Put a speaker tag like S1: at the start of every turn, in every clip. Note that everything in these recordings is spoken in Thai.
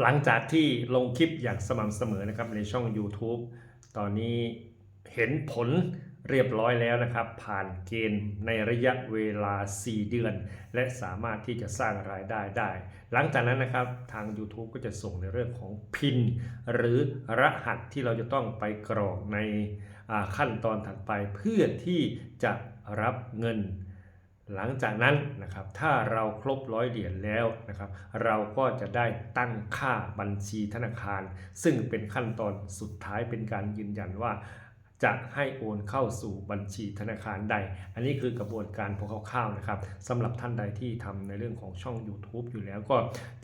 S1: หลังจากที่ลงคลิปอย่างสม่ำเสมอนะครับในช่อง YouTube ตอนนี้เห็นผลเรียบร้อยแล้วนะครับ ผ่านเกณฑ์ในระยะเวลา 4 เดือน และสามารถที่จะสร้างรายได้ได้ หลังจากนั้นนะครับทาง YouTube ก็จะส่งในเรื่องของพิน หรือรหัสที่เราจะต้องไปกรอกในขั้นตอนถัดไปเพื่อที่จะรับเงิน หลังจากนั้นนะครับถ้าเราครบร้อยเหรียญแล้วนะครับ เราก็จะได้ตั้งค่าบัญชีธนาคาร ซึ่งเป็นขั้นตอนสุดท้ายเป็นการยืนยันว่า จะให้โอนเข้าสู่บัญชีธนาคารใด อันนี้คือกระบวนการพอคร่าวๆนะครับสำหรับท่านใดที่ทำในเรื่องของช่อง YouTube อยู่แล้วก็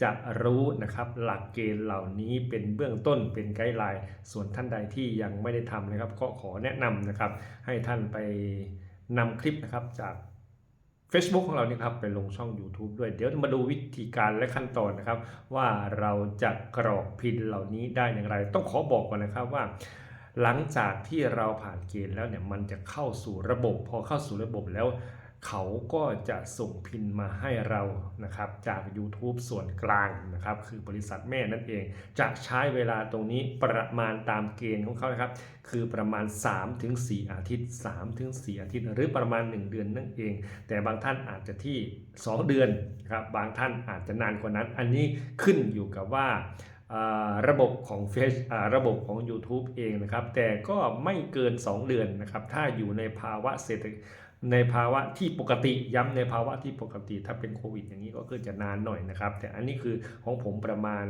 S1: จะรู้นะครับหลักเกณฑ์เหล่านี้เป็นเบื้องต้นเป็นไกด์ไลน์ส่วนท่านใดที่ยังไม่ได้ทำนะครับ ก็ขอแนะนำนะครับ ให้ท่านไปนำคลิปนะครับจาก Facebook ของเราเนี่ยครับไปลงช่อง YouTube ด้วย เดี๋ยวมาดูวิธีการและขั้นตอนนะครับ ว่าเราจะกรอกพินเหล่านี้ได้อย่างไร ต้องขอบอกก่อนนะครับว่า หลังจากที่เราผ่านเกณฑ์แล้วเนี่ยมันจะเข้าสู่ระบบ พอเข้าสู่ระบบแล้ว เขาก็จะส่งพินมาให้เรานะครับจาก YouTube ส่วนกลางนะครับ คือบริษัทแม่นั่นเอง จะใช้เวลาตรงนี้ประมาณตามเกณฑ์ของเขานะครับ คือประมาณ 3-4 อาทิตย์ 3-4 อาทิตย์ หรือประมาณ 1 เดือนนั่นเอง แต่บางท่านอาจจะที่ 2 เดือนครับบางท่านอาจจะนานกว่านั้น อันนี้ขึ้นอยู่กับว่าระบบของเฟซระบบของ YouTube เองนะครับ แต่ก็ไม่เกิน 2 เดือนนะครับ ถ้าอยู่ในภาวะเศรษฐกิจ ในภาวะที่ปกติย้ำในภาวะที่ปกติถ้าเป็นโควิด อย่างนี้ก็คือจะนานหน่อยนะครับ แต่อันนี้คือของผมประมาณ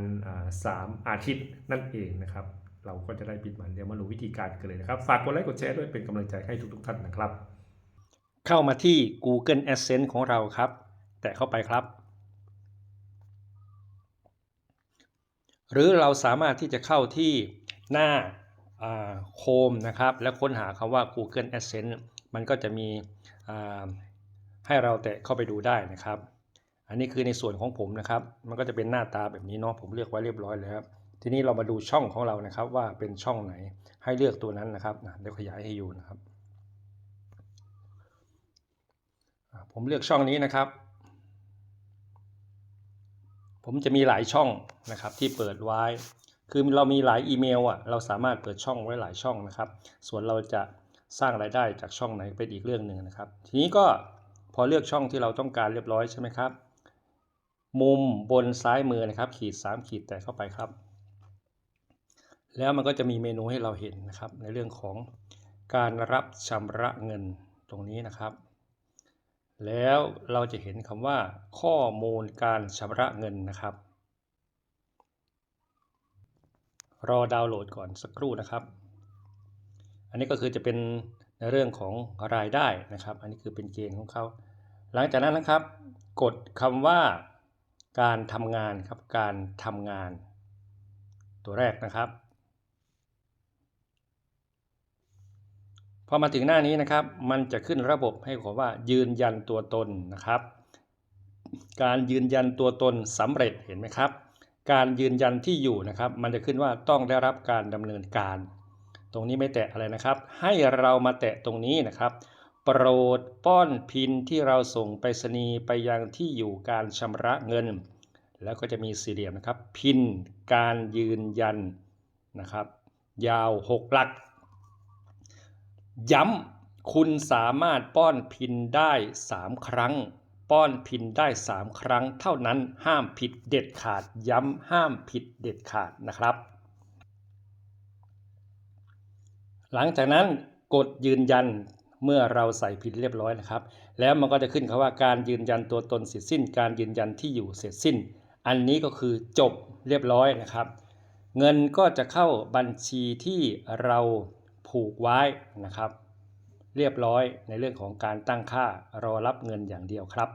S1: สามอาทิตย์นั่นเองนะครับ เราก็จะได้ปิดมันเดี๋ยวมาดูวิธีการกันเลยนะครับ ฝากกดไลค์กดแชร์ด้วยเป็นกำลังใจให้ทุกๆท่านนะครับ เข้ามาที่ Google Adsense ของเราครับ แตะเข้าไปครับ หรือเราสามารถที่จะเข้าที่หน้าโคมนะครับ แล้วค้นหาคำว่า Google Adsense มันก็จะมี ให้เราแตะเข้าไปดูได้นะครับ อันนี้คือในส่วนของผมนะครับ มันก็จะเป็นหน้าตาแบบนี้เนาะผมเลือกไว้เรียบร้อยแล้วทีนี้เรามาดูช่องของเรานะครับ ว่าเป็นช่องไหนให้เลือกตัวนั้นนะครับนะเดี๋ยวขยายให้อยู่นะครับ ผมเลือกช่องนี้นะครับ ผมจะมีหลายช่องนะครับที่เปิดไว้ คือเรามีหลายอีเมลอะเราสามารถเปิดช่องไว้หลายช่องนะครับ ส่วนเราจะ สร้างรายได้จากช่องไหนเป็นอีกเรื่องหนึ่งนะครับ ทีนี้ก็พอเลือกช่องที่เราต้องการเรียบร้อยใช่ไหมครับ มุมบนซ้ายมือนะครับ ขีด 3 ขีดแตะเข้าไปครับ แล้วมันก็จะมีเมนูให้เราเห็นนะครับ ในเรื่องของการรับชำระเงินตรงนี้นะครับ แล้วเราจะเห็นคำว่า ข้อมูลการชำระเงินนะครับ รอดาวน์โหลดก่อนสักครู่นะครับ อันนี้ก็คือจะเป็นในเรื่องของรายได้นะครับ อันนี้คือเป็นเกณฑ์ของเขา หลังจากนั้นนะครับกดคำว่าการทำงานครับการทำงาน ตัวแรกนะครับพอมาถึงหน้านี้นะครับ มันจะขึ้นระบบให้ขอว่ายืนยันตัวตนนะครับ การยืนยันตัวตนสำเร็จเห็นไหมครับ การยืนยันที่อยู่นะครับ มันจะขึ้นว่าต้องได้รับการดำเนินการ ตรงนี้ไม่แตะอะไรนะครับ ให้เรามาแตะตรงนี้นะครับ โปรดป้อนพินที่เราส่งไปรษณีย์ไปยังที่อยู่การชำระเงิน แล้วก็จะมีสี่เหลี่ยมนะครับ พินการยืนยันนะครับ ยาว 6 หลัก ย้ำคุณสามารถป้อนพินได้ 3 ครั้ง ป้อนพินได้ 3 ครั้ง เท่านั้นห้ามผิดเด็ดขาดย้ำห้ามผิดเด็ดขาดนะครับ หลังจากนั้นกดยืนยันเมื่อเราใส่พินเรียบร้อยนะครับ แล้วมันก็จะขึ้นคำว่าการยืนยันตัวตนเสร็จสิ้น การยืนยันที่อยู่เสร็จสิ้น อันนี้ก็คือจบเรียบร้อยนะครับ เงินก็จะเข้าบัญชีที่เราผูกไว้นะครับ เรียบร้อยในเรื่องของการตั้งค่ารอรับเงินอย่างเดียวครับ